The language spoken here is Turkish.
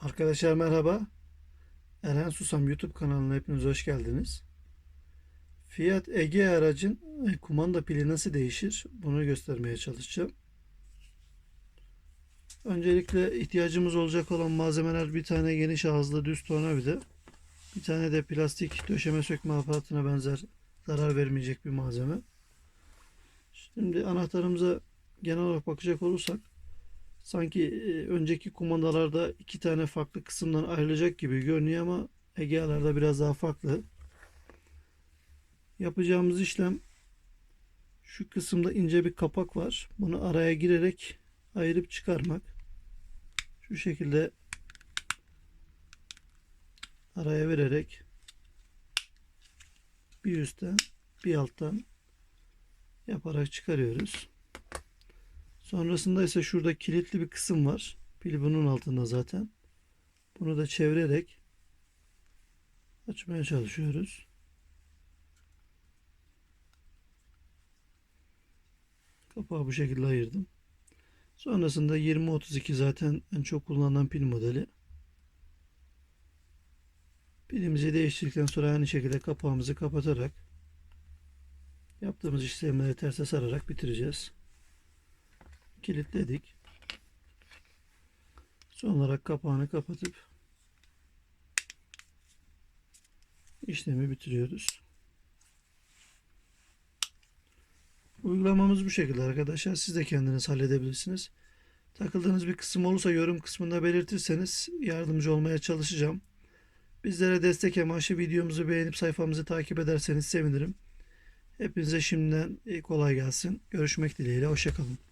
Arkadaşlar merhaba. Eren Susam YouTube kanalına hepiniz hoş geldiniz. Fiat Ege aracın e, kumanda pili nasıl değişir? Bunu göstermeye çalışacağım. Öncelikle ihtiyacımız olacak olan malzemeler bir tane geniş ağızlı düz tornavida. Bir tane de plastik döşeme sökme aparatına benzer zarar vermeyecek bir malzeme. Şimdi anahtarımıza genel olarak bakacak olursak sanki önceki kumandalarda iki tane farklı kısımdan ayrılacak gibi görünüyor ama Egea'larda biraz daha farklı. Yapacağımız işlem şu kısımda ince bir kapak var. Bunu araya girerek ayırıp çıkarmak. Şu şekilde araya vererek bir üstten bir alttan yaparak çıkarıyoruz. Sonrasında ise şurada kilitli bir kısım var. Pil bunun altında zaten. Bunu da çevirerek açmaya çalışıyoruz. Kapağı bu şekilde ayırdım. Sonrasında 2032 zaten en çok kullanılan pil modeli. Pilimizi değiştirdikten sonra aynı şekilde kapağımızı kapatarak yaptığımız işlemleri terse sararak bitireceğiz kilitledik. Son olarak kapağını kapatıp işlemi bitiriyoruz. Uygulamamız bu şekilde arkadaşlar. Siz de kendiniz halledebilirsiniz. Takıldığınız bir kısım olursa yorum kısmında belirtirseniz yardımcı olmaya çalışacağım. Bizlere destek amaçlı videomuzu beğenip sayfamızı takip ederseniz sevinirim. Hepinize şimdiden kolay gelsin. Görüşmek dileğiyle. Hoşçakalın.